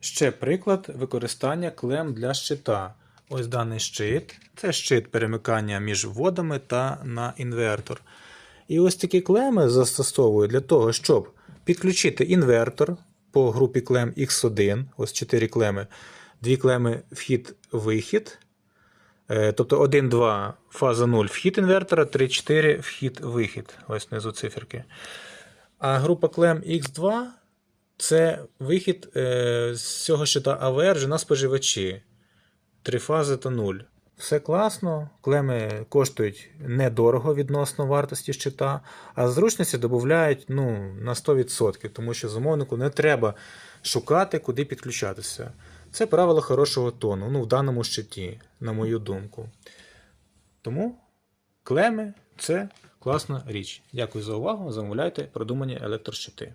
Ще приклад використання клем для щита. Ось даний щит. Це щит перемикання між водами та на інвертор. І ось такі клеми застосовую для того, щоб підключити інвертор по групі клем X1, ось 4 клеми, 2 клеми вхід-вихід. Е, Тобто 1-2 фаза 0 вхід інвертора, 3-4 вхід-вихід. Ось внизу циферки. А група клем X2 це вихід е, з цього щита АВР на споживачі. Три фази та нуль. Все класно, клеми коштують недорого відносно вартості щита, а зручності додають ну, на 100%, тому що замовнику не треба шукати, куди підключатися. Це правило хорошого тону, ну, в даному щиті, на мою думку. Тому клеми це класна річ. Дякую за увагу. Замовляйте продумані електрощити.